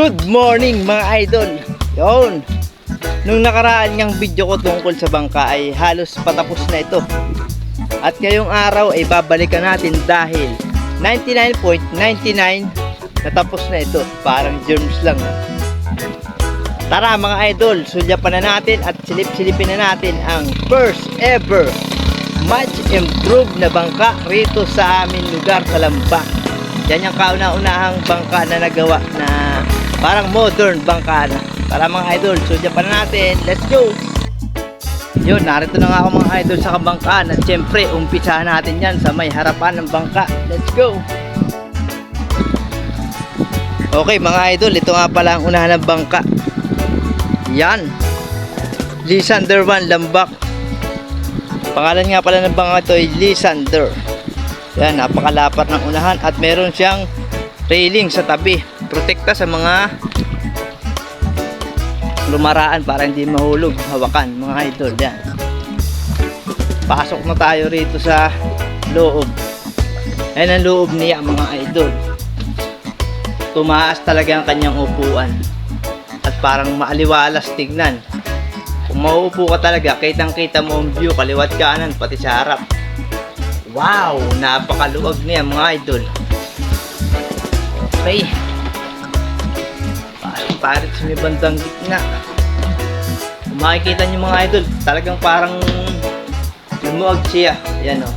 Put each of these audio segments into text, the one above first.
Good morning mga idol. Yon. Nung nakaraan niyang video ko tungkol sa bangka ay halos patapos na ito. At ngayong araw ay babalikan natin dahil 99.99 natapos na ito. Parang germs lang. Tara mga idol, sulyapan na natin at silip-silipin na natin ang first ever much improved na bangka rito sa aming lugar sa Lambak. Yan yung kauna-unahang bangka na nagawa na parang modern bangka na. Tara mga idol, sulyapan na natin. Let's go! Yun, narito na nga ako mga idol sa kabangkaan at syempre, umpisahan natin yan sa may harapan ng bangka. Let's go! Okay mga idol, ito nga pala ang unahan ng bangka. Yan. Lysander 1 Lambak. Pangalan nga pala ng bangka ito ay Lysander. Yan, napakalapat ng unahan at meron siyang railing sa tabi. Protekta sa mga lumaraan para hindi mahulog hawakan mga idol yan. Pasok na tayo rito sa loob. Ayan ang loob niya mga idol. Tumaas talaga ang kanyang upuan. At parang maaliwalas tignan. Kung mauupo ka talaga kitang kita mo ang view kaliwat kanan pati sa harap. Wow! Napakaluwag niya mga idol. Okay parang sa may bandang gitna. Kung makikita nyo mga idol talagang parang lumuwag siya. Yan o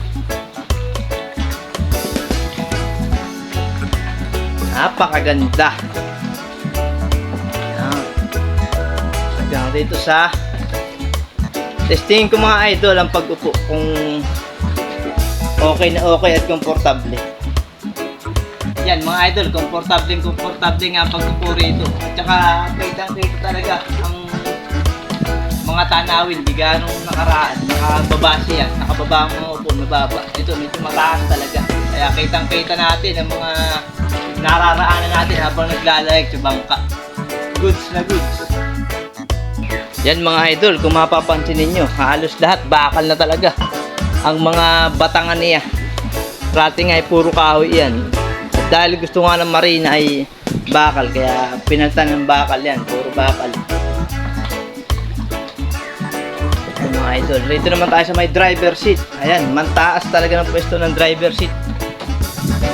napakaganda. Yan hanggang dito sa testing ko mga idol ang pag-upo kung okay na okay at komportable yan mga idol, komportable komportable nga pag-upo rito. At saka kitang kita talaga ang mga tanawin, di ganong nakaraan. Nakababa siya, nakababa ang mga upo, mababa. Ito, medyo mataas talaga. Kaya kitang kita natin ang mga nararaanan natin habang naglalayag sa bangka. Goods na goods. Yan mga idol, kung mapapansin ninyo, halos lahat bakal na talaga. Ang mga batangan niya. Rating ay puro kahoy yan dahil gusto nga ng marina ay bakal kaya pinaltan ng bakal yan puro bakal. Ayan, mga idol rito naman tayo sa may driver seat. Ayan mantaas talaga ng pwesto ng driver seat.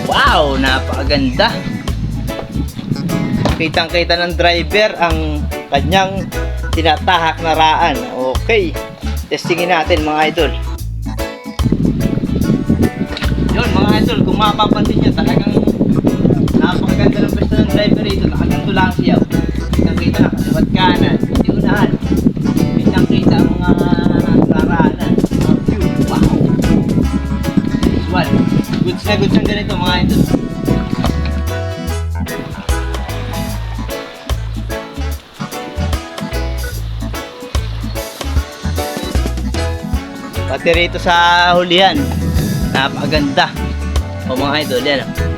Wow napakaganda. Kitang kita ng driver ang kanyang tinatahak na raan. Okay testingin natin mga idol. Yun mga idol kung mapapansin nyo talagang napakaganda ng pwesto ng driver rito. Nakaganto lang siya. Kitang kita na kaliwat kanan. Hindi unahan. Kitang kita ang mga view wow. One goods na goods ang ganito mga idol. Pati rito sa hulihan. Napakaganda. O mga idol yan. oh.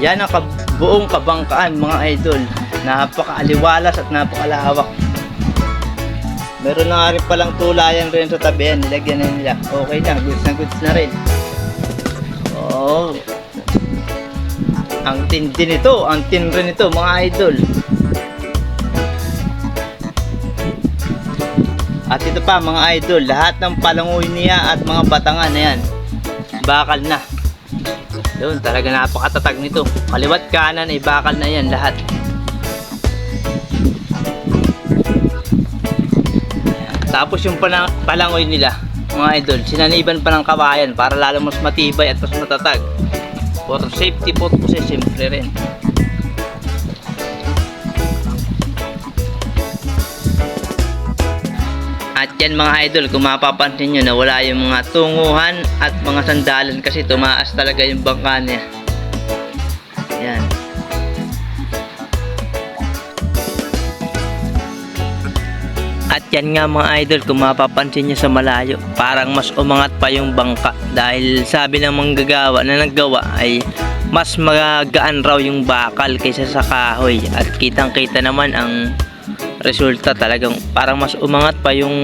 Yan ang kab- buong kabangkaan mga idol. Napakaaliwalas at napakalawak. Meron na nga rin palang tulayan rin sa tabi yan. Nilagyan na nila. Okay na. Goods na goods na rin. Oh. Ang tindi nito. Ang tin rin nito mga idol. At ito pa mga idol. Lahat ng palangoy niya at mga batangan na yan. Bakal na. Doon, talaga napakatatag nito. Kaliwat kanan ay bakal na yan lahat. Tapos yung palang, palangoy nila, mga idol, sinaniban pa ng kawayan para lalo mas matibay at mas matatag. For safety purposes, siyempre rin. Yan mga idol, kung mapapansin nyo na wala yung mga tunguhan at mga sandalan kasi tumaas talaga yung bangka niya. Yan. At yan nga mga idol, kung mapapansin nyo sa malayo, parang mas umangat pa yung bangka dahil sabi ng manggagawa na naggawa ay mas magaan raw yung bakal kaysa sa kahoy at kitang kita naman ang resulta talagang parang mas umangat pa yung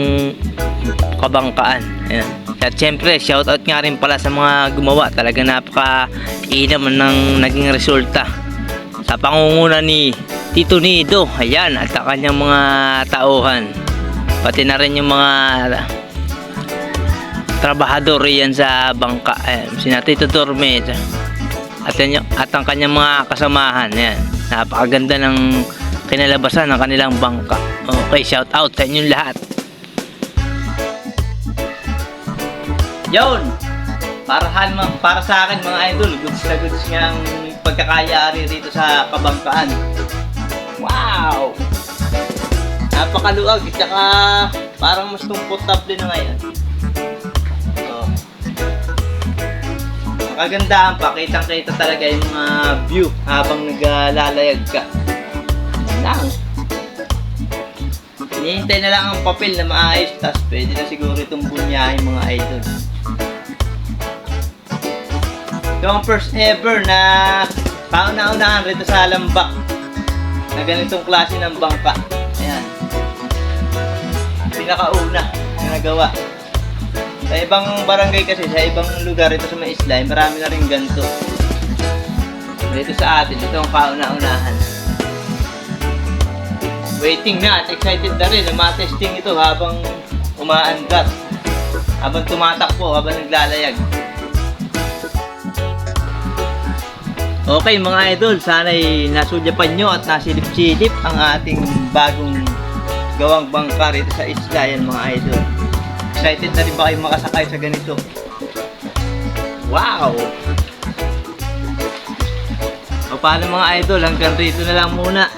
kabangkaan. Ayan. At syempre, shoutout nga rin pala sa mga gumawa. Talaga napaka inam ng naging resulta. Sa pangunguna ni Tito Nido, ayan, at kanyang mga tauhan. Pati na rin yung mga trabahador yan sa bangka. Ayan, sina Tito Dorme. At, yan, at ang kanyang mga kasamahan. Ayan, napakaganda ng kinalabasan ng kanilang bangka. Okay, shout out sa inyong lahat. Yon! Para, para sa akin mga idol, goods na goods nga ang pagkakayari rito sa kabangkaan. Wow! Napakaluwag, tsaka parang mas comfortable na ngayon. Oh. Ang kagandahan pa, kitang-kita talaga yung mga view habang naglalayag ka. Lang. Hinihintay na lang ang papel na maayos, tapos pwede na siguro itong bunyahin mga idol. Ito ang first ever na kauna-unahan rito sa Lambak na ganitong klase ng bangka. Ayan. Pinakauna na nagawa. Sa ibang barangay kasi, sa ibang lugar ito sa may isla, eh, marami na rin ganito. Dito sa atin, ito ang kauna-unahan. Waiting na at excited na rin matesting ito habang umaandar. Habang tumatakbo, habang naglalayag. Okay mga idol, sana'y nasudyapan nyo at nasilip-silip ang ating bagong gawang bangka rito sa isla yan mga idol. Excited na rin ba kayo makasakay sa ganito? Wow! O paano mga idol, hanggang rito na lang muna.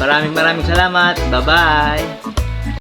Maraming maraming salamat. Bye-bye!